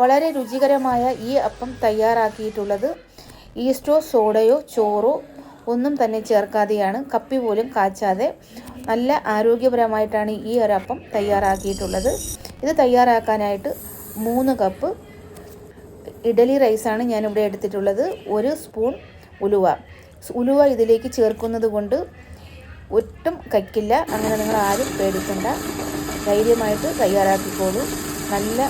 വളരെ രുചികരമായ ഈ അപ്പം തയ്യാറാക്കിയിട്ടുള്ളത് ഈസ്റ്റോ സോഡയോ ചോറോ ഒന്നും തന്നെ ചേർക്കാതെയാണ്. കപ്പി പോലും കാച്ചാതെ നല്ല ആരോഗ്യപരമായിട്ടാണ് ഈ ഒരു അപ്പം തയ്യാറാക്കിയിട്ടുള്ളത്. ഇത് തയ്യാറാക്കാനായിട്ട് മൂന്ന് കപ്പ് ഇഡലി റൈസാണ് ഞാനിവിടെ എടുത്തിട്ടുള്ളത്. ഒരു സ്പൂൺ ഉലുവ. ഉലുവ ഇതിലേക്ക് ചേർക്കുന്നത് കൊണ്ട് ഒട്ടും കയ്ക്കില്ല അങ്ങനെ നിങ്ങൾ ആരും പേടിക്കണ്ട. ധൈര്യമായിട്ട് തയ്യാറാക്കിക്കോളൂ. നല്ല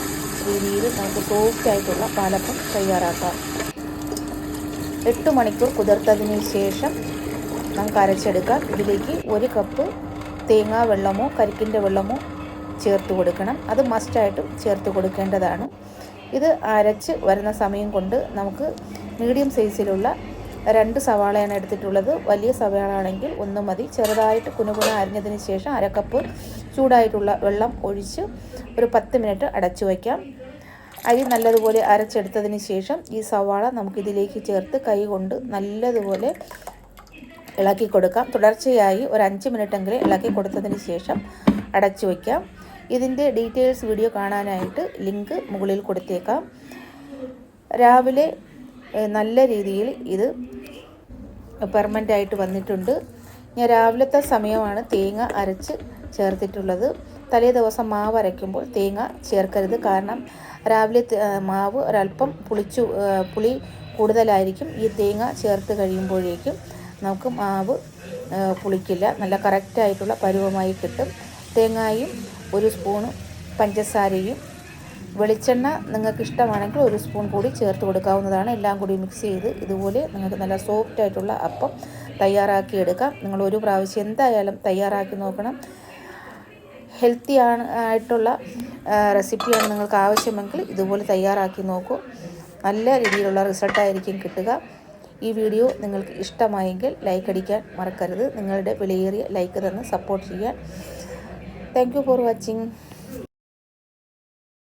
രീതിയിൽ നമുക്ക് സോഫ്റ്റ് ആയിട്ടുള്ള പാലപ്പം തയ്യാറാക്കാം. എട്ട് മണിക്കൂർ കുതിർത്തതിന് ശേഷം നമുക്ക് അരച്ചെടുക്കാം. ഇതിലേക്ക് ഒരു കപ്പ് തേങ്ങാ വെള്ളമോ കരിക്കിന്റെ വെള്ളമോ ചേർത്ത് കൊടുക്കണം. അത് മസ്റ്റായിട്ടും ചേർത്ത് കൊടുക്കേണ്ടതാണ്. ഇത് അരച്ച് വരുന്ന സമയം കൊണ്ട് നമുക്ക് മീഡിയം സൈസിലുള്ള രണ്ട് സവാളയാണ് എടുത്തിട്ടുള്ളത്. വലിയ സവാള ആണെങ്കിൽ ഒന്ന് മതി. ചെറുതായിട്ട് കുനുകുന അരിഞ്ഞതിന് ശേഷം അരക്കപ്പ് ചൂടായിട്ടുള്ള വെള്ളം ഒഴിച്ച് ഒരു പത്ത് മിനിറ്റ് അടച്ചു വയ്ക്കാം. അരി നല്ലതുപോലെ അരച്ചെടുത്തതിന് ശേഷം ഈ സവാള നമുക്കിതിലേക്ക് ചേർത്ത് കൈ കൊണ്ട് നല്ലതുപോലെ ഇളക്കി കൊടുക്കാം. തുടർച്ചയായി ഒരു അഞ്ച് മിനിറ്റെങ്കിലും ഇളക്കി കൊടുത്തതിന് ശേഷം അടച്ചു വയ്ക്കാം. ഇതിന്റെ ഡീറ്റെയിൽസ് വീഡിയോ കാണാനായിട്ട് ലിങ്ക് മുകളിൽ കൊടുത്തേക്കാം. രാവിലെ നല്ല രീതിയിൽ ഇത് പെർമനന്റ് ആയിട്ട് വന്നിട്ടുണ്ട്. ഞാൻ രാവിലത്തെ സമയമാണ് തേങ്ങ അരച്ച് ചേർത്തിട്ടുള്ളത്. തലേ ദിവസം മാവ് അരയ്ക്കുമ്പോൾ തേങ്ങ ചേർക്കരുത്. കാരണം രാവിലെ മാവ് ഒരല്പം പുളിച്ചു പുളി കൂടുതലായിരിക്കും. ഈ തേങ്ങ ചേർത്ത് കഴിയുമ്പോഴേക്കും നമുക്ക് മാവ് പുളിക്കില്ല. നല്ല കറക്റ്റായിട്ടുള്ള പരുവമായി കിട്ടും. തേങ്ങായും ഒരു സ്പൂണ് പഞ്ചസാരയും വെളിച്ചെണ്ണ നിങ്ങൾക്ക് ഇഷ്ടമാണെങ്കിൽ ഒരു സ്പൂൺ കൂടി ചേർത്ത് കൊടുക്കാവുന്നതാണ്. എല്ലാം കൂടി മിക്സ് ചെയ്ത് ഇതുപോലെ നിങ്ങൾക്ക് നല്ല സോഫ്റ്റ് ആയിട്ടുള്ള അപ്പം തയ്യാറാക്കി എടുക്കാം. നിങ്ങൾ ഒരു പ്രാവശ്യം എന്തായാലും തയ്യാറാക്കി നോക്കണം. ഹെൽത്തി ആണ് ആയിട്ടുള്ള റെസിപ്പിയാണ് നിങ്ങൾക്ക് ആവശ്യമെങ്കിൽ ഇതുപോലെ തയ്യാറാക്കി നോക്കൂ. നല്ല രീതിയിലുള്ള റിസൾട്ടായിരിക്കും കിട്ടുക. ഈ വീഡിയോ നിങ്ങൾക്ക് ഇഷ്ടമായെങ്കിൽ ലൈക്ക് അടിക്കാൻ മറക്കരുത്. നിങ്ങളുടെ വിലയേറിയ ലൈക്ക് തന്ന് സപ്പോർട്ട് ചെയ്യാൻ. Thank for watching